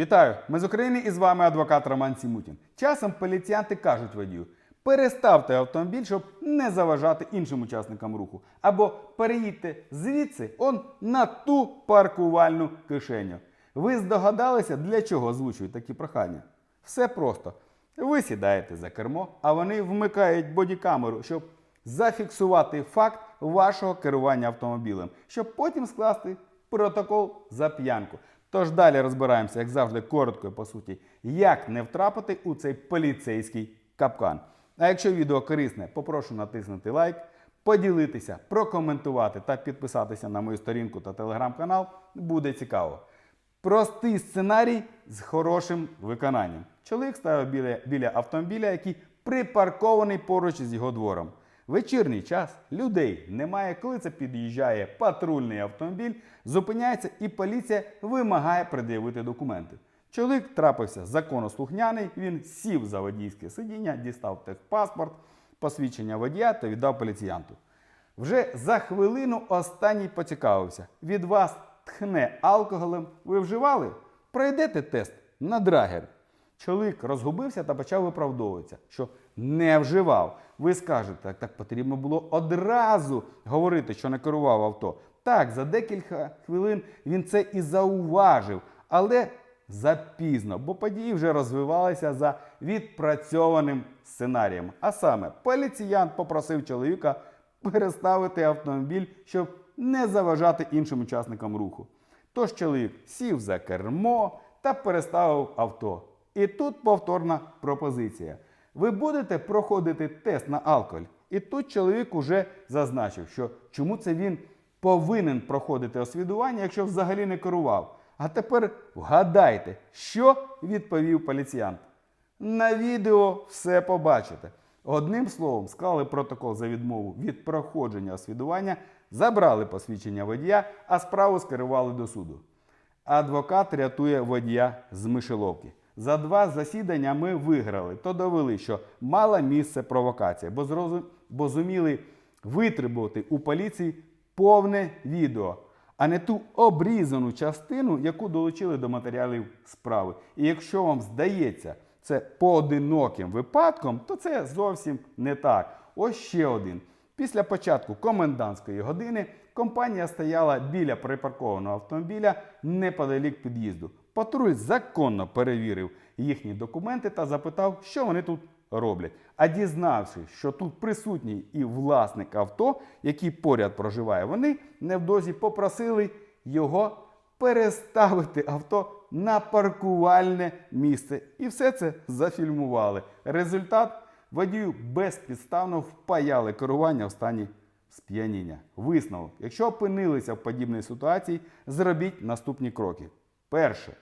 Вітаю! Ми з України і з вами адвокат Роман Сімутін. Часом поліціянти кажуть водію, переставте автомобіль, щоб не заважати іншим учасникам руху. Або переїдьте звідси он на ту паркувальну кишеню. Ви здогадалися, для чого озвучують такі прохання? Все просто. Ви сідаєте за кермо, а вони вмикають бодікамеру, щоб зафіксувати факт вашого керування автомобілем, щоб потім скласти протокол за п'янку. Тож далі розбираємося, як завжди, коротко і по суті, як не втрапити у цей поліцейський капкан. А якщо відео корисне, попрошу натиснути лайк, поділитися, прокоментувати та підписатися на мою сторінку та телеграм-канал. Буде цікаво. Простий сценарій з хорошим виконанням. Чоловік стояв біля, біля автомобіля, який припаркований поруч з його двором. Вечірній час людей немає, коли це під'їжджає патрульний автомобіль, зупиняється і поліція вимагає пред'явити документи. Чоловік трапився законослухняний, він сів за водійське сидіння, дістав техпаспорт, посвідчення водія та віддав поліціянту. Вже за хвилину останній поцікавився. Від вас тхне алкоголем. Ви вживали? Пройдете тест на драгер. Чоловік розгубився та почав виправдовуватися, що не вживав. Ви скажете, так, так потрібно було одразу говорити, що не керував авто. Так, за декілька хвилин він це і зауважив, але запізно, бо події вже розвивалися за відпрацьованим сценарієм. А саме, поліціянт попросив чоловіка переставити автомобіль, щоб не заважати іншим учасникам руху. Тож чоловік сів за кермо та переставив авто. І тут повторна пропозиція. Ви будете проходити тест на алкоголь. І тут чоловік уже зазначив, що чому це він повинен проходити освідування, якщо взагалі не керував. А тепер вгадайте, що відповів поліціянт. На відео все побачите. Одним словом, склали протокол за відмову від проходження освідування, забрали посвідчення водія, а справу скерували до суду. Адвокат рятує водія з мишеловки. За два засідання ми виграли, то довели, що мала місце провокація, бо, зрозум... бо зуміли витребувати у поліції повне відео, а не ту обрізану частину, яку долучили до матеріалів справи. І якщо вам здається, це поодиноким випадком, то це зовсім не так. Ось ще один. Після початку комендантської години компанія стояла біля припаркованого автомобіля неподалік під'їзду. Патруль законно перевірив їхні документи та запитав, що вони тут роблять. А дізнавшись, що тут присутній і власник авто, який поряд проживає, вони невдовзі попросили його переставити авто на паркувальне місце. І все це зафільмували. Результат водію безпідставно впаяли керування в стані сп'яніння. Висновок: якщо опинилися в подібній ситуації, зробіть наступні кроки. Перше.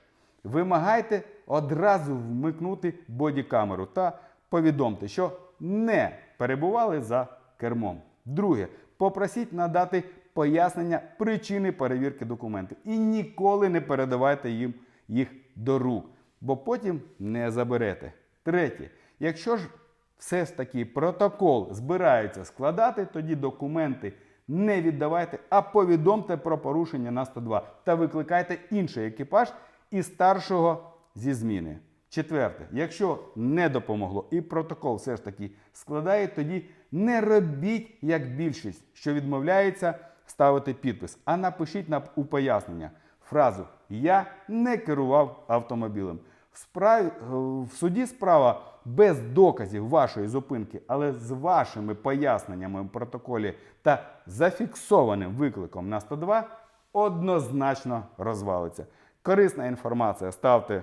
Вимагайте одразу вмикнути бодікамеру та повідомте, що не перебували за кермом. Друге. Попросіть надати пояснення причини перевірки документів і ніколи не передавайте їм їх до рук, бо потім не заберете. Третє. Якщо ж все ж таки протокол збираються складати, тоді документи не віддавайте, а повідомте про порушення на 102 та викликайте інший екіпаж і старшого зі зміни. Четверте, якщо не допомогло і протокол все ж таки складає, тоді не робіть як більшість, що відмовляється ставити підпис, а напишіть на у пояснення фразу Я не керував автомобілем. В, в суді справа без доказів вашої зупинки, але з вашими поясненнями в протоколі та зафіксованим викликом на 102 однозначно розвалиться. Корисна інформація. Ставте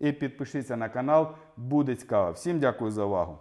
і підпишіться на канал. Буде цікаво. Всім дякую за увагу.